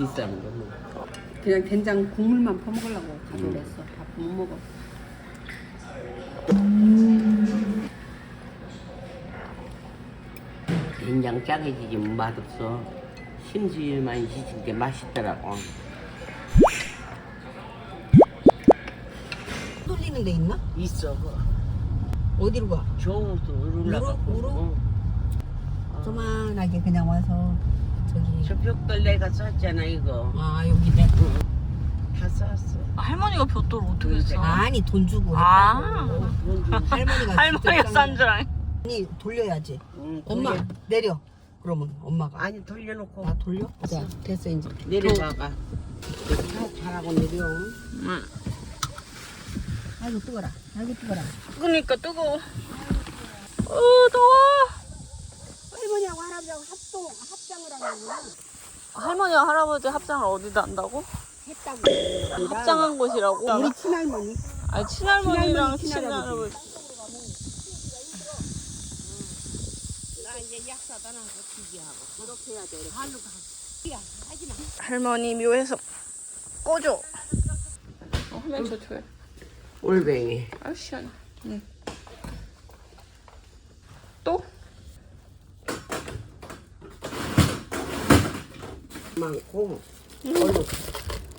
비싼 거 뭐. 그냥 된장 국물만 퍼먹으려고 가져냈어. 밥 못 먹어. 된장 짜게 지지면 맛없어. 심지만 지진 게 맛있더라고. 돌리는 데 있나? 있어. 그. 어디로 가? 저우도 올라가고. 우로? 응. 조만하게 그냥 와서 저기 저 벽돌 내가 쐈잖아 이거. 아 여기네. 다 쐈어. 아, 할머니가 볕돌 어떻게 써? 아니 돈 주고 아. 했다고. 뭔지. 할머니가 할머니가 직접 싼 줄 알. 아니 돌려야지. 응, 엄마 돌려. 내려. 그러면 엄마가 아니 돌려놓고 나 돌려? 자 됐어 이제. 차 잘하고 내려. 응. 아이고 뜨거라. 아이고 뜨거라. 그러니까 뜨거워. 어, 더워. 할머니하고 할아버지하고 합동 합장을 하는구나. 할머니와 할아버지 합장을 어디다 한다고? 했다고. 합장한 곳이라고? 우리 친할머니. 아니 친할머니랑 친할머니, 친할아버지. 나 이제 약 사다 놔서 기기하고. 그렇게 해야 돼. 이렇게. 발로 가. 하지 마. 할머니 묘에서 꺼줘. 어, 화면 저초해. 올뱅이. 시원해. 응. 또? 많고. 얼른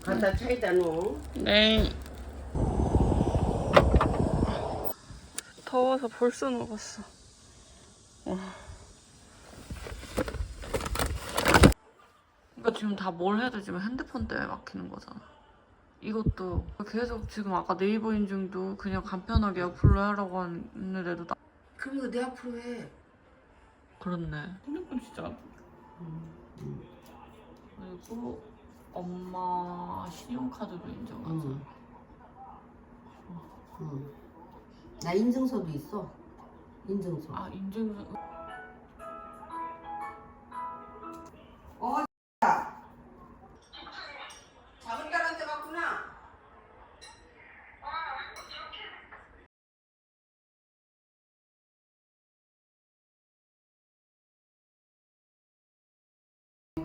갖다 차에다 놓어. 네. 더워서 벌써 녹았어. 와. 그러니까 지금 다 뭘 해야 되지? 핸드폰 때문에 막히는 거잖아. 이것도 계속 지금 아까 네이버 인증도 그냥 간편하게 어플로 하라고 했는데도 나... 그럼 이거 내 앞으로 해. 그렇네. 핸드폰 진짜. 그리고 엄마 신용카드도 인정하자. 응. 응. 나 인증서도 있어. 인증서. 아 인증 어, 작은 딸한테 갔구나.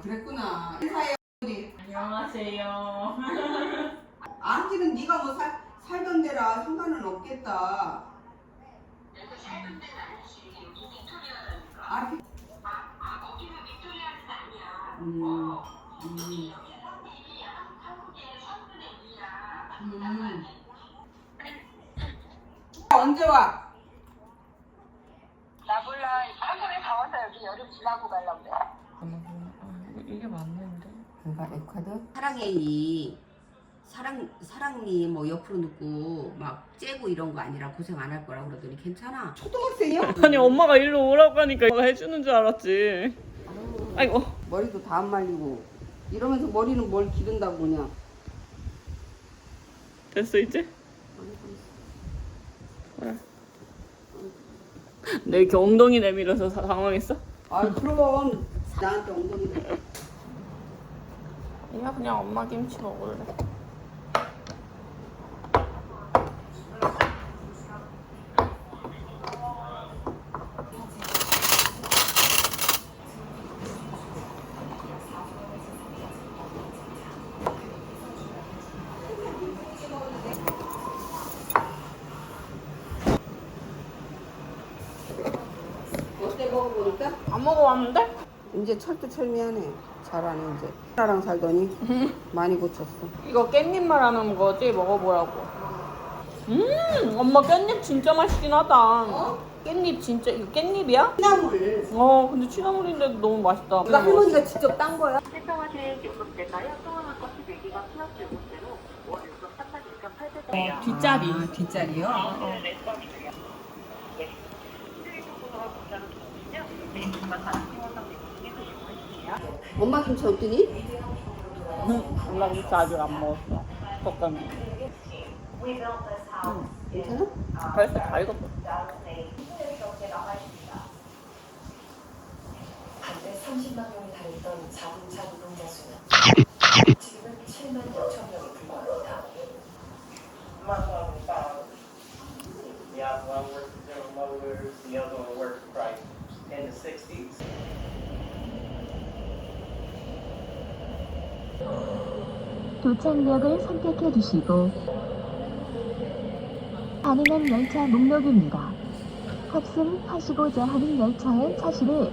그랬구나. 인사해 우리. 안녕하세요. 아직은 네가 뭐 살, 살던 데라 상관은 없겠다. 아, 그- 음, 음. 음. 언제 와? 나 몰라. 한국에 다 와서 여기 여름 지나고 가려고 그래. 아, 이게 맞는데. 그러니까 앱카드? 사랑의 이 사랑 사랑니 뭐 옆으로 넣고 막 째고 이런 거 아니라 고생 안 할 거라 그러더니 괜찮아. 초등학생이야? 아니 엄마가 일로 오라고 하니까 엄마가 해주는 줄 알았지. 아이고. 머리도 다 안 말리고 이러면서 머리는 뭘 기른다고 그냥. 됐어 이제? 그래. 내 이렇게 엉덩이 내밀어서 사- 당황했어? 아 그럼 나한테 엉덩이 대. 야 그냥 엄마 김치 먹을래. 어때 먹어보니까? 안 먹어봤는데? 이제 철두철미하네. 잘하네 이제. 나랑 살더니 많이 고쳤어. 이거 깻잎 말하는 거지? 먹어보라고. 음, 엄마 깻잎 진짜 맛있긴 하다. 깻잎 진짜 이거 깻잎이야? 콩나물. 어, 근데 취나물인데도 너무 맛있다. 이거 할머니가 직접 딴 거야? 세평화된 요금제가요. 또한 것이 내기가 플러스 요금제로 월 요금 32,800원. 어, 뒷자리. 아, 뒷자리요? 엄마 김치 어떠니? 엄마 김치 아직 안 먹었어. 볶음면. 괜찮아? 벌써 다 익었어. 한때 30만 명이 달리던 자동차 노동자 수는 지금은 7만 6 불과합니다. Yeah, one worked for General Motors, the other one worked for Chrysler in the sixties. 도착역을 선택해 주시고 가능한 열차 목록입니다. 탑승하시고자 하는 열차의 차시를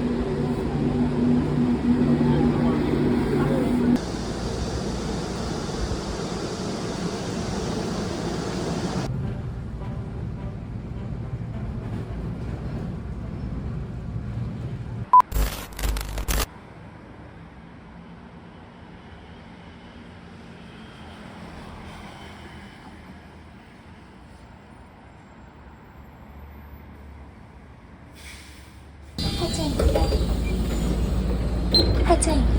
하차입니다. 하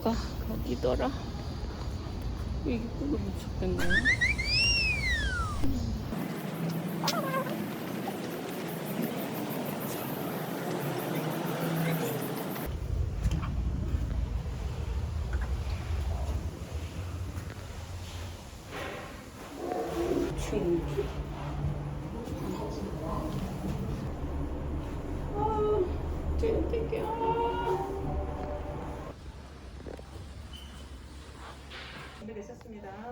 차입니다. 입구가 거기더라. 이 찾겠네.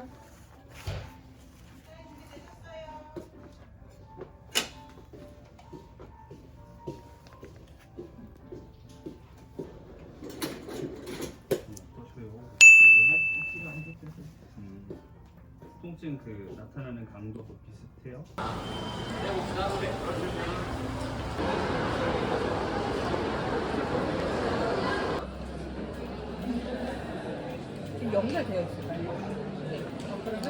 통증 그 나타나는 강도도 비슷해요? 더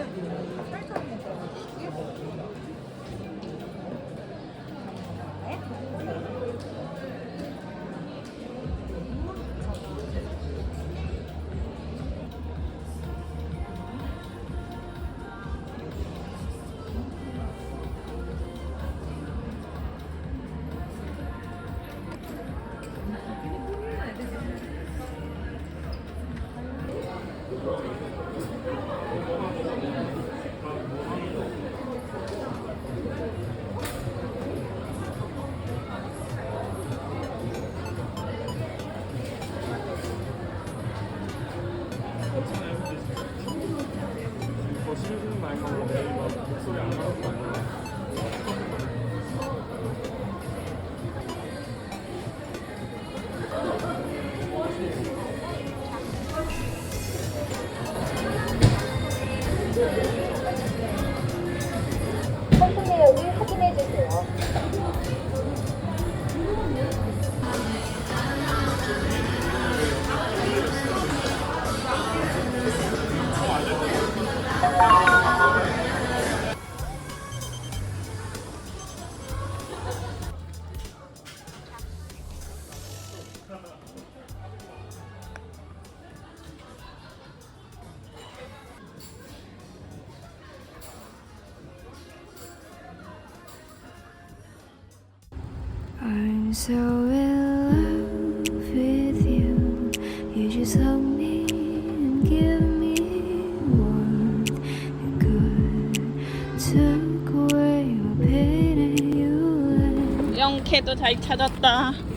영캐도 잘 찾았다.